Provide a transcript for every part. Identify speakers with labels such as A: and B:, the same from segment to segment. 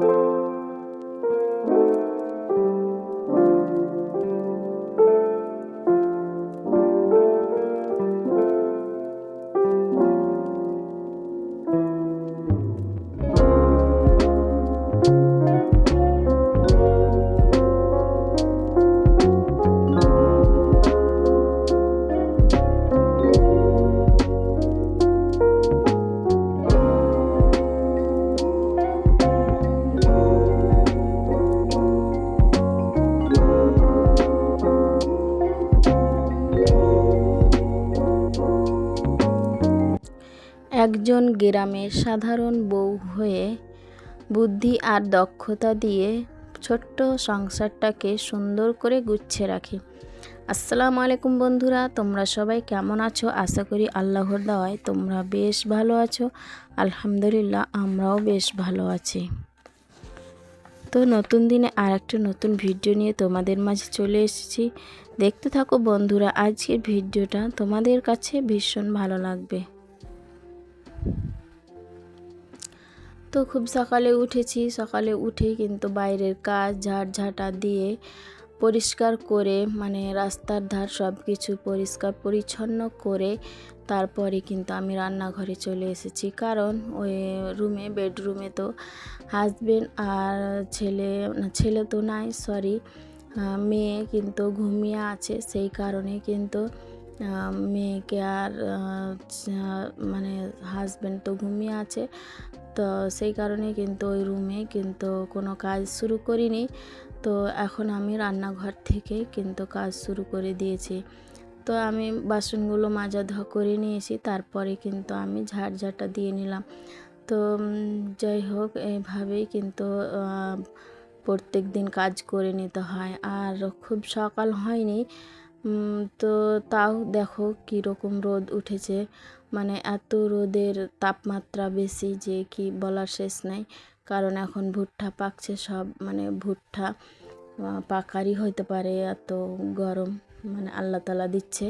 A: একজন গ্রামের সাধারণ বউ হয়ে বুদ্ধি আর দক্ষতা দিয়ে ছোট্ট সংসারটাকে সুন্দর করে গুছিয়ে রাখি। আসসালামু আলাইকুম বন্ধুরা, তোমরা সবাই কেমন আছো? আশা করি আল্লাহর দাওয়ায় তোমরা বেশ ভালো আছো। আলহামদুলিল্লাহ, আমরাও বেশ ভালো আছি। তো নতুন দিনে আর একটা নতুন ভিডিও নিয়ে তোমাদের মাঝে চলে এসেছি। দেখতে থাকো বন্ধুরা, আজকের ভিডিওটা তোমাদের কাছে ভীষণ ভালো লাগবে। তো খুব সকালে উঠেছি। সকালে উঠে কিন্তু বাইরের কাজ ঝাঁটা দিয়ে পরিষ্কার করে মানে রাস্তার ধার সব কিছু পরিষ্কার পরিচ্ছন্ন করে তারপরে কিন্তু আমি রান্নাঘরে চলে এসেছি। কারণ ওই রুমে, বেডরুমে তো হাজবেন্ড আর ছেলে ছেলে তো নাই সরি মেয়ে কিন্তু ঘুমিয়ে আছে। সেই কারণে কিন্তু মেয়েকে আর মানে হাজব্যান্ড তো ঘুমিয়ে আছে। তো সেই কারণে কিন্তু ওই রুমে কিন্তু কোনো কাজ শুরু করিনি। তো এখন আমি রান্নাঘর থেকে কিন্তু কাজ শুরু করে দিয়েছি। তো আমি বাসনগুলো মাজা ধোয়া করে নিয়েছি, তারপরে কিন্তু আমি ঝাড়ঝাটা দিয়ে নিলাম। তো যাই হোক এইভাবেই কিন্তু প্রত্যেক দিন কাজ করে নিতে হয়। আর খুব সকাল হয়নি তো তাও দেখো কীরকম রোদ উঠেছে। মানে এত রোদের তাপমাত্রা বেশি যে কি বলার শেষ নাই। কারণ এখন ভুট্টা পাকছে সব মানে ভুট্টা পাকারই হইতে পারে এত গরম মানে আল্লাহ তালা দিচ্ছে।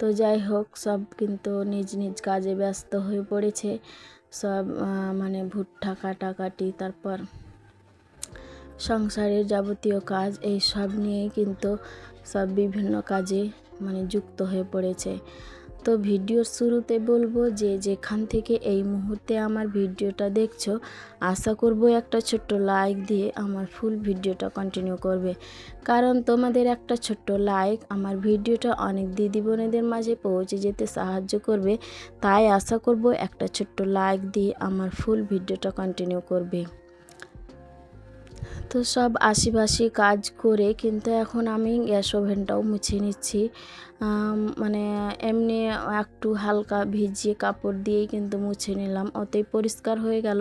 A: তো যাই হোক, সব কিন্তু নিজ নিজ কাজে ব্যস্ত হয়ে পড়েছে। সব মানে ভুট্টা কাটাকাটি, তারপর সংসারের যাবতীয় কাজ, এই সব নিয়েই কিন্তু সব বিভিন্ন কাজে মানে যুক্ত হয়ে পড়েছে। তো ভিডিওর শুরুতে বলব যে যেখান থেকে এই মুহূর্তে আমার ভিডিওটা দেখছ, আশা করব একটা ছোট্ট লাইক দিয়ে আমার ফুল ভিডিওটা কন্টিনিউ করবে। কারণ তোমাদের একটা ছোট্ট লাইক আমার ভিডিওটা অনেক দিদি বোনেদের মাঝে পৌঁছে যেতে সাহায্য করবে, তাই আশা করব একটা ছোট্ট লাইক দিয়ে আমার ফুল ভিডিওটা কন্টিনিউ করবে। তো সব আশিপাশি কাজ করে কিন্তু এখন আমি গ্যাস ওভেনটাও মুছে নিচ্ছি। মানে এমনি একটু হালকা ভিজিয়ে কাপড় দিয়েই কিন্তু মুছে নিলাম। অতই পরিষ্কার হয়ে গেল।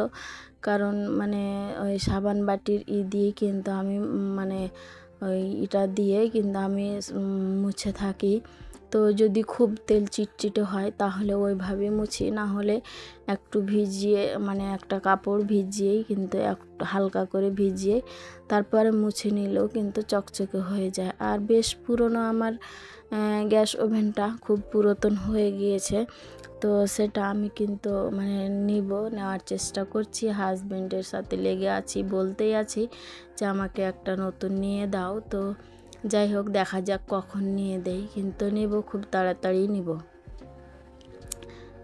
A: কারণ মানে ওই সাবান বাটির ই দিয়ে কিন্তু আমি মানে ওই এটা দিয়ে কিন্তু আমি মুছে থাকি। তো যদি খুব তেল চিটচিটে হয় তাহলে ওইভাবে মুছি না হলে একটু ভিজিয়ে মানে একটা কাপড় ভিজিয়েই কিন্তু একটু হালকা করে ভিজিয়ে তারপরে মুছে নিলেও কিন্তু চকচকে হয়ে যায়। আর বেশ পুরনো আমার গ্যাস ওভেনটা খুব পুরাতন হয়ে গিয়েছে, তো সেটা আমি কিন্তু মানে নিব, নেওয়ার চেষ্টা করছি। হাজব্যান্ডের সাথে লেগে আছি, বলতেই আছি যে আমাকে একটা নতুন নিয়ে দাও। তো যাই হোক, দেখা যাক কখন নিয়ে দেয় কিন্তু নেব খুব তাড়াতাড়ি নিব।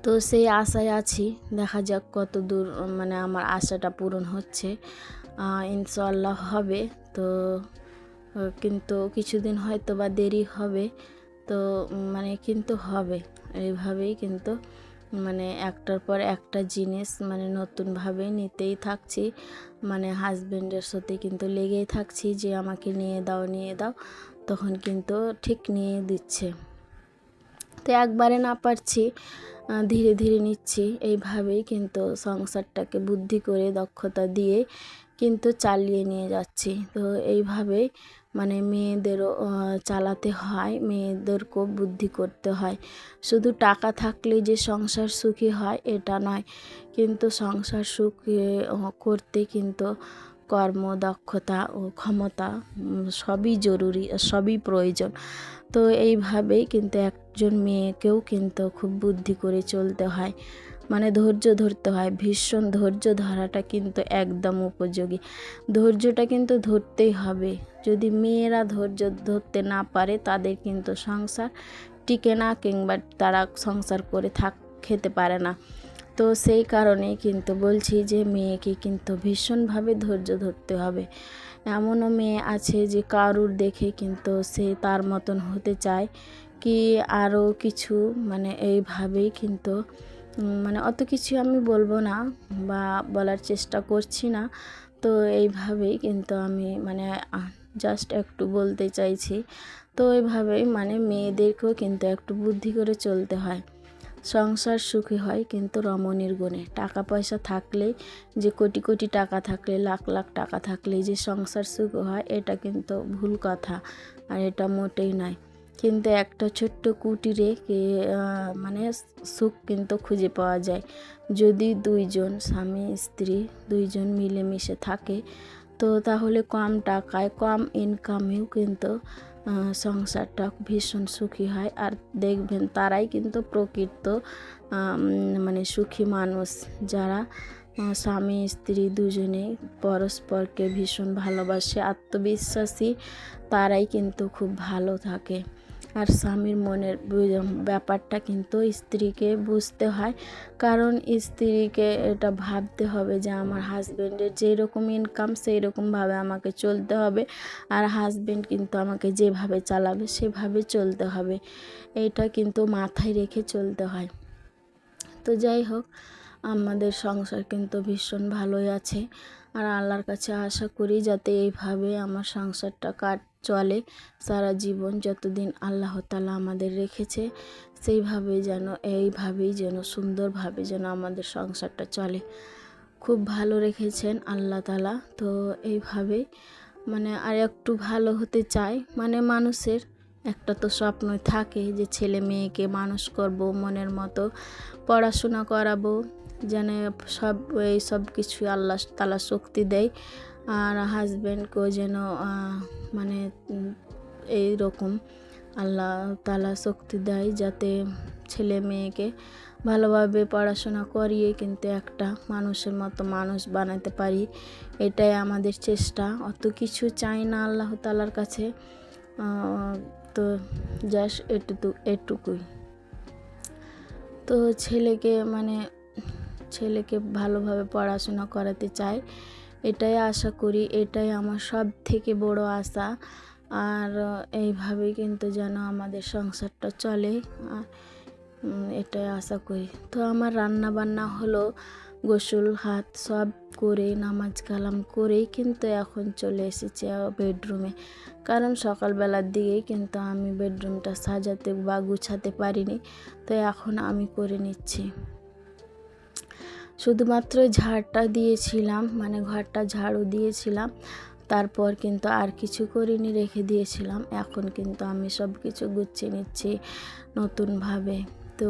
A: তো সেই আশায় আছি, দেখা যাক কত দূর মানে আমার আশাটা পূরণ হচ্ছে। ইনশাল্লাহ হবে, তো কিন্তু কিছুদিন হয়তো বা দেরি হবে, তো মানে কিন্তু হবে এইভাবেই কিন্তু মানে একটার পর একটা জিনিস মানে নতুনভাবে নিতেই থাকছি। মানে হাজব্যান্ডের সাথে কিন্তু লেগেই থাকছি যে আমাকে নিয়ে দাও নিয়ে দাও। তখন কিন্তু ঠিক নিয়ে দিচ্ছে। তো একবারে না পারছি। ধীরে ধীরে নিচ্ছি। এইভাবেই কিন্তু সংসারটাকে বুদ্ধি করে, দক্ষতা দিয়ে কিন্তু চালিয়ে নিয়ে যাচ্ছি। তো এইভাবেই মানে মেয়েদেরও চালাতে হয়, মেয়েদেরকেও বুদ্ধি করতে হয়। শুধু টাকা থাকলে যে সংসার সুখী হয়, এটা নয়। কিন্তু সংসার সুখী করতে কিন্তু কর্ম, দক্ষতা ও ক্ষমতা সবই জরুরি, সবই প্রয়োজন। তো এইভাবেই কিন্তু একজন মেয়েকেও কিন্তু খুব বুদ্ধি করে চলতে হয়। মানে ধৈর্য ধরতে হয়। ভীষণ ধৈর্য ধরাটা কিন্তু একদম উপযোগী। ধৈর্যটা কিন্তু ধরতেই হবে। যদি মেয়েরা ধৈর্য ধরতে না পারে, তাদের কিন্তু সংসার টিকে না কিংবা তারা সংসার করে থাক, খেতে পারে না। তো সেই কারণেই কিন্তু বলছি যে, মেয়েকে কিন্তু ভীষণভাবে ধৈর্য ধরতে হবে। এমনও মেয়ে আছে যে, কারুর দেখে কিন্তু সে তার মতন হতে চায়। কি আরও কিছু মানে এইভাবেই কিন্তু মানে অত কিছু আমি বলব না বা বলার চেষ্টা করছি না। তো এইভাবেই কিন্তু আমি মানে জাস্ট একটু বলতে চাইছি। তো এইভাবেই মানে মেয়েদেরকেও কিন্তু একটু বুদ্ধি করে চলতে হয়। সংসার সুখী হয় কিন্তু রমণীর গুণে। টাকা পয়সা থাকলে, যে কোটি কোটি টাকা থাকলে, লাখ লাখ টাকা থাকলে যে সংসার সুখ হয়, এটা কিন্তু ভুল কথা। আর এটা মোটেই নয়। কিন্তু একটা ছোট্ট কুটিরে মানে সুখ কিন্তু খুঁজে পাওয়া যায়। যদি দুইজন স্বামী, স্ত্রী দুইজন মিলেমিশে থাকে, তো তাহলে কম টাকায়, কম ইনকামেও কিন্তু সংসারটা ভীষণ সুখী হয়। আর দেখবেন তারাই কিন্তু প্রকৃত মানে সুখী মানুষ। যারা স্বামী, স্ত্রী দুজনে পরস্পরকে ভীষণ ভালোবাসে, আত্মবিশ্বাসী, তারাই কিন্তু খুব ভালো থাকে। আর স্বামীর মনের ব্যাপারটা কিন্তু স্ত্রীকে বুঝতে হয়। কারণ স্ত্রীকে এটা ভাবতে হবে যে, আমার হাজব্যান্ডের যেই রকম ইনকাম সেই রকমভাবে আমাকে চলতে হবে। আর হাজব্যান্ড কিন্তু আমাকে যেভাবে চালাবে, সেভাবে চলতে হবে। এটা কিন্তু মাথায় রেখে চলতে হয়। তো যাই হোক, আমাদের সংসার কিন্তু ভীষণ ভালোই আছে। আর আল্লাহর কাছে আশা করি যাতে এইভাবে আমার সংসারটা কাট। চলে সারা জীবন যতদিন আল্লাহ তালা আমাদের রেখেছে, সেইভাবে যেন, এইভাবেই যেন, সুন্দরভাবে যেন আমাদের সংসারটা চলে। খুব ভালো রেখেছেন আল্লাহ তালা তো এইভাবেই মানে আর একটু ভালো হতে চায়। মানে মানুষের একটা তো স্বপ্ন থাকে যে ছেলে মেয়েকে মানুষ করব, মনের মতো পড়াশোনা করাবো, যেন সব, এই সব কিছু আল্লাহ তালা শক্তি দেয়। আর হাজব্যান্ডকেও যেন মানে এই রকম আল্লাহ তালা শক্তি দেয় যাতে ছেলে মেয়েকে ভালোভাবে পড়াশোনা করিয়ে কিন্তু একটা মানুষের মতো মানুষ বানাতে পারি। এটাই আমাদের চেষ্টা। অত কিছু চাই না আল্লাহ তালার কাছে। তো জাস্ট এটুকু, এটুকুই। তো ছেলেকে মানে ছেলেকে ভালোভাবে পড়াশোনা করাতে চাই। এটাই আশা করি, এটাই আমার সব থেকে বড় আশা। আর এইভাবেই কিন্তু যেন আমাদের সংসারটা চলে। আর এটাই আশা করি। তো আমার রান্না বান্না হলো, গোসল, হাত সব করে, নামাজ কালাম করেই কিন্তু এখন চলে এসেছি বেডরুমে। কারণ সকালবেলার দিকেই কিন্তু আমি বেডরুমটা সাজাতে বা গুছাতে পারিনি। তো এখন আমি করে নিচ্ছি। শুধুমাত্র ঝাড়টা দিয়েছিলাম মানে ঘরটা ঝাড়ু দিয়েছিলাম, তারপর কিন্তু আর কিছু করিনি, রেখে দিয়েছিলাম। এখন কিন্তু আমি সব কিছু গুছিয়ে নিচ্ছি নতুনভাবে। তো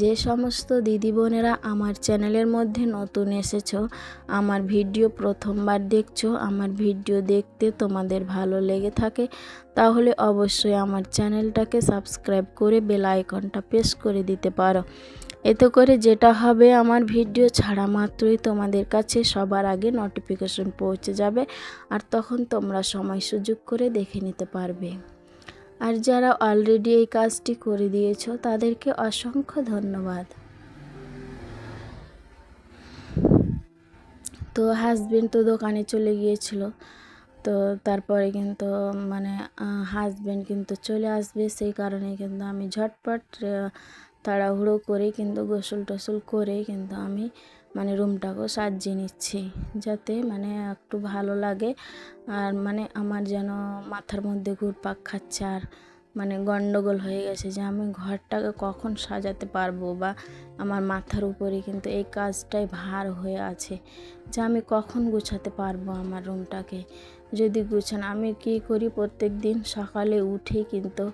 A: যে সমস্ত দিদি বোনেরা আমার চ্যানেলের মধ্যে নতুন এসেছ, আমার ভিডিও প্রথমবার দেখছ, আমার ভিডিও দেখতে তোমাদের ভালো লেগে থাকে, তাহলে অবশ্যই আমার চ্যানেলটাকে সাবস্ক্রাইব করে বেল আইকনটা প্রেস করে দিতে পারো। এতে করে যেটা হবে, আমার ভিডিও ছাড়া মাত্রই তোমাদের কাছে সবার আগে নোটিফিকেশন পৌঁছে যাবে আর তখন তোমরা সময় সুযোগ করে দেখে নিতে পারবে। আর যারা অলরেডি এই কাজটি করে দিয়েছ, তাদেরকে অসংখ্য ধন্যবাদ। তো হাজবেন্ড তো দোকানে চলে গিয়েছিল, তো তারপরে কিন্তু মানে হাজবেন্ড কিন্তু চলে আসবে, সেই কারণে কিন্তু আমি ঝটপট তাড়াহুড়ো করে কিন্তু গোসল টোসল করে কিন্তু আমি মানে রুমটাকেও সাজিয়ে নিচ্ছি। যাতে মানে একটু ভালো লাগে। আর মানে আমার যেন মাথার মধ্যে ঘুরপাক খাচ্ছে আর মানে গন্ডগোল হয়ে গেছে যে আমি ঘরটাকে কখন সাজাতে পারব বা আমার মাথার উপরে কিন্তু এই কাজটাই ভার হয়ে আছে যে আমি কখন গুছাতে পারব আমার রুমটাকে। যদি গুছান, আমি কী করি প্রত্যেক দিন সকালে উঠে কিন্তু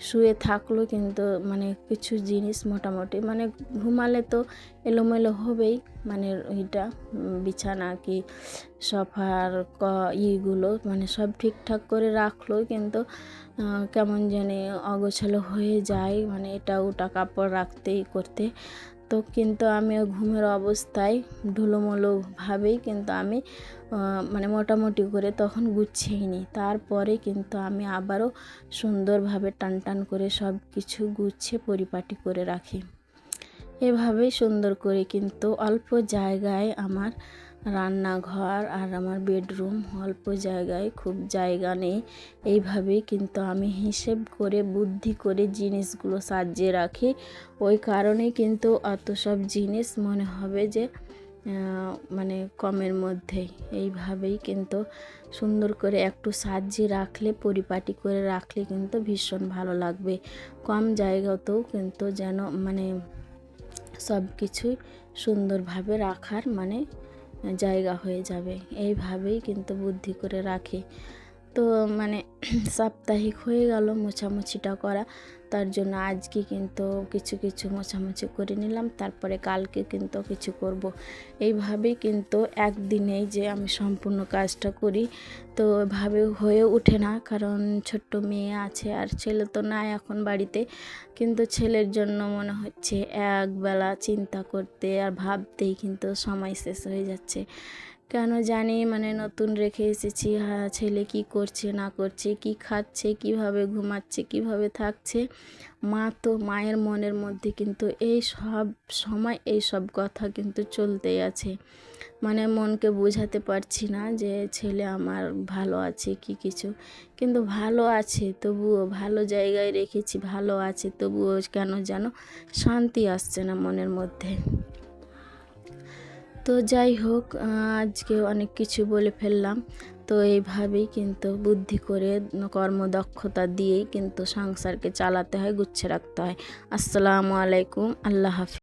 A: শুয়ে থাকলেও কিন্তু মানে কিছু জিনিস মোটামুটি মানে ঘুমালে তো এলোমেলো হবেই মানে এটা বিছানা কি সফার ক, ইগুলো মানে সব ঠিকঠাক করে রাখল কিন্তু কেমন জানি অগোছালো হয়ে যায় মানে এটা ওটা কাপড় রাখতেই করতে তো কিন্তু আমি ঘুমের অবস্থায় ঢুলোমুলোভাবেই কিন্তু আমি মানে মোটামুটি করে তখন গুছিয়ে নিই তারপরে কিন্তু আমি আবারও সুন্দরভাবে টান টান করে সব কিছু গুছিয়ে পরিপাটি করে রাখি। এভাবেই সুন্দর করে কিন্তু অল্প জায়গায় আমার রান্নাঘর আর আমার বেডরুম অল্প জায়গায়, খুব জায়গা নেই। এইভাবেই কিন্তু আমি হিসেব করে, বুদ্ধি করে জিনিসগুলো সাজিয়ে রাখি। ওই কারণেই কিন্তু অত সব জিনিস মনে হবে যে মানে কমের মধ্যেই। এইভাবেই কিন্তু সুন্দর করে একটু সাজিয়ে রাখলে, পরিপাটি করে রাখলে কিন্তু ভীষণ ভালো লাগবে। কম জায়গাতেও কিন্তু যেন মানে সব কিছুই সুন্দরভাবে রাখার মানে জায়গা হয়ে যাবে। এইভাবেই কিন্তু বুদ্ধি করে রাখি। তো মানে সাপ্তাহিক হয়ে গেল মোছামুছিটা করা। তার জন্য আজকে কিন্তু কিছু কিছু মোছামুছি করে নিলাম। তারপরে কালকে কিন্তু কিছু করব। এইভাবেই কিন্তু একদিনেই যে আমি সম্পূর্ণ কাজটা করি, তো এভাবে হয়ে ওঠে না। কারণ ছোট্ট মেয়ে আছে আর ছেলে তো নাই এখন বাড়িতে। কিন্তু ছেলের জন্য মনে হচ্ছে একবেলা চিন্তা করতে আর ভাবতেই কিন্তু সময় শেষ হয়ে যাচ্ছে। কেন জানি মানে নতুন রেখে এসেছি হ্যাঁ ছেলে কি করছে, না করছে, কি খাচ্ছে, কীভাবে ঘুমাচ্ছে, কীভাবে থাকছে। মা তো মায়ের মনের মধ্যে কিন্তু এই সব সময় এই সব কথা কিন্তু চলতেই আছে। মানে মনকে বোঝাতে পারছি না যে ছেলে আমার ভালো আছে কি কিছু। কিন্তু ভালো আছে, তবুও ভালো জায়গায় রেখেছি, ভালো আছে, তবুও কেন যেন শান্তি আসছে না মনের মধ্যে। তো যাই হোক আজকে অনেক কিছু বলে ফেললাম। তো এইভাবেই কিন্তু বুদ্ধি করে কর্মদক্ষতা দিয়েই কিন্তু সংসারকে চালাতে হয় গুচ্ছে রাখতে হয়। আসসালামু আলাইকুম, আল্লাহ হাফিজ।